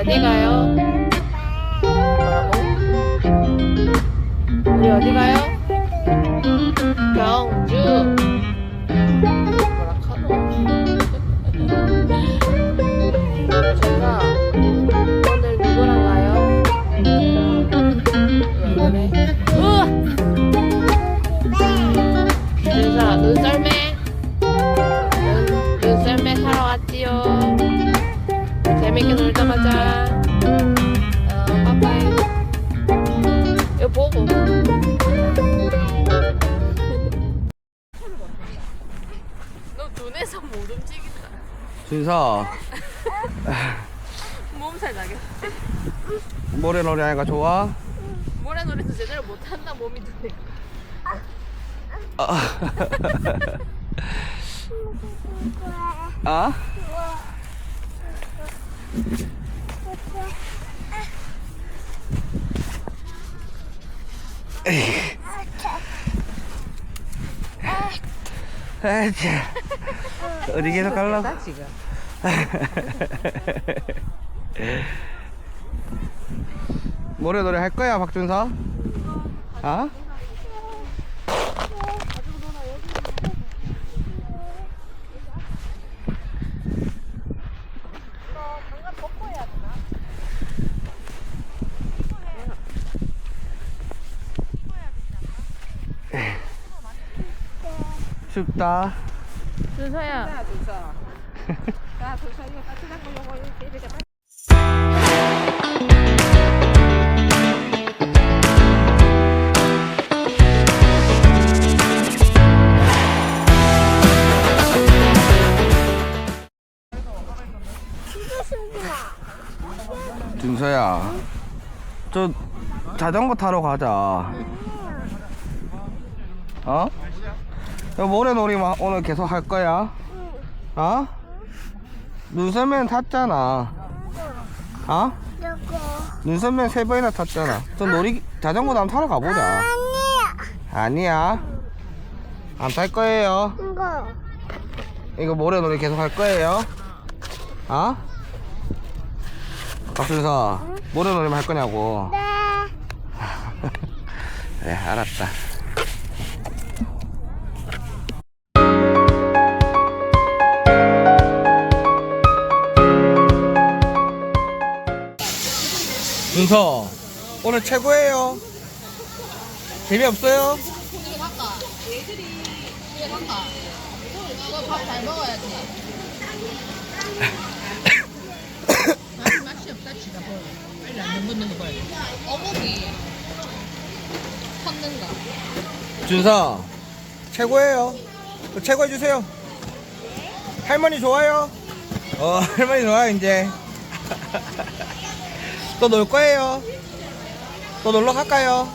어디 가요? 우리 어디 가요? 경주. 준서 몸살 나겠다 모래 놀이 하니까 좋아? 모래놀이도 제대로 못한다 몸이 눈에 아? 아차 어디 계속 갈라? 지금 모래놀이 할 거야 박준서? 아? 춥다 준서야 준서 야 저 자전거 타러 가자 어? 야, 모래놀이만 오늘 계속 할 거야 어? 눈썰매는 탔잖아. 어? 이거 눈썰매 세 번이나 탔잖아. 저 놀이 자전거도 한번 타러 가보자. 아니야. 아니야. 안 탈 거예요. 이거. 이거 모래 놀이 계속 할 거예요. 어? 박준서 모래 놀이만 할 거냐고. 네. 네, 알았다. 준서, 오늘 최고예요. 재미없어요? 밥잘 먹어야지 맛이 없다 지가 뭘 빨리 안 먹는 거 봐야 어묵이 컸는가 준서, 최고예요. 또 최고해주세요. 할머니 좋아요? 어, 할머니 좋아요, 이제. 또 놀 거예요. 또 놀러 갈까요?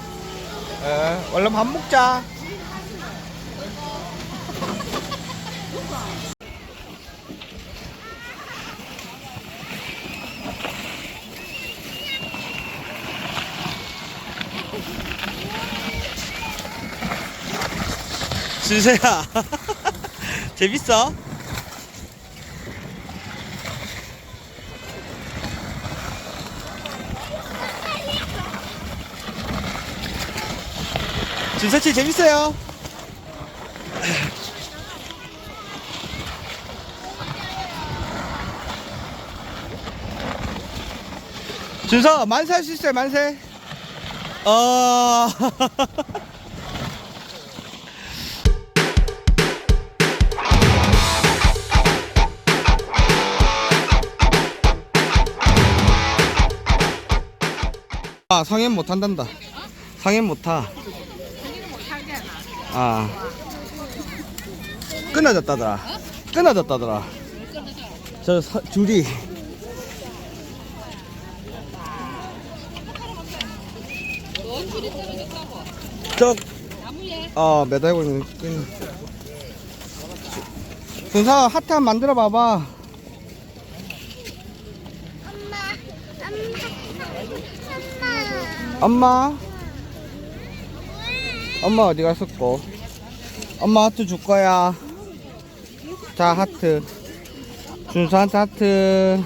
어, 얼른 밥 먹자. 준서야 재밌어? 준서씨 재밌어요? 준서 만세 할 수 있어요 만세 어 아 상현 못 한단다. 상현 못 타. 아. 끊어졌다더라. 끊어졌다더라. 저 서, 줄이. 저, 어, 매달고 있는 끈. 준사 하트 한 만들어 봐봐. 엄마 엄마 엄마. 엄마 어디 갔었고? 엄마 하트 줄 거야. 자, 하트. 준수한테 하트.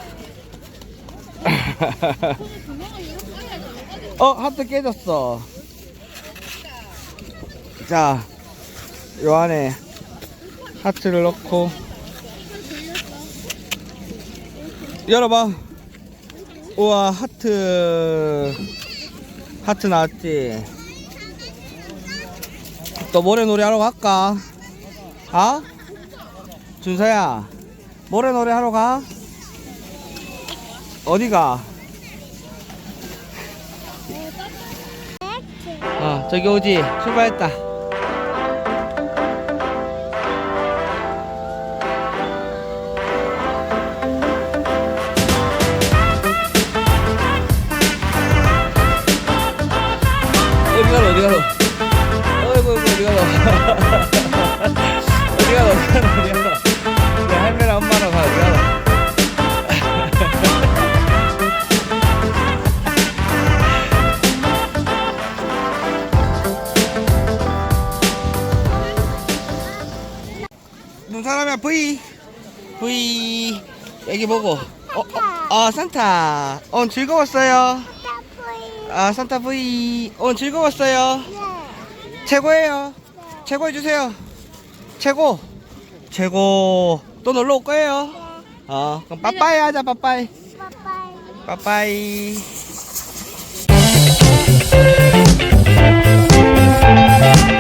어 하트 깨졌어 자 요 안에 하트를 넣고 열어봐 우와 하트 하트 나왔지 또 모래놀이 하러 갈까? 아? 준서야 모래놀이 하러 가? 어디가? 어 저기 오지 출발했다 어디 가노 어디 가노 어이구 어이구 어디 가노 어디 가노 어디 가노 어디 가노 내 할매랑 엄마랑 가 어디 가노 눈 사람이야 V V 여기 보고. 어, 어, 아 산타. 오늘 즐거웠어요. 아 산타 V 오늘 즐거웠어요 최고예요. 최고 해주세요. 최고. 최고. 또 놀러 올 거예요. 어 그럼 빠빠이 하자 빠빠이. 빠빠이. Bye.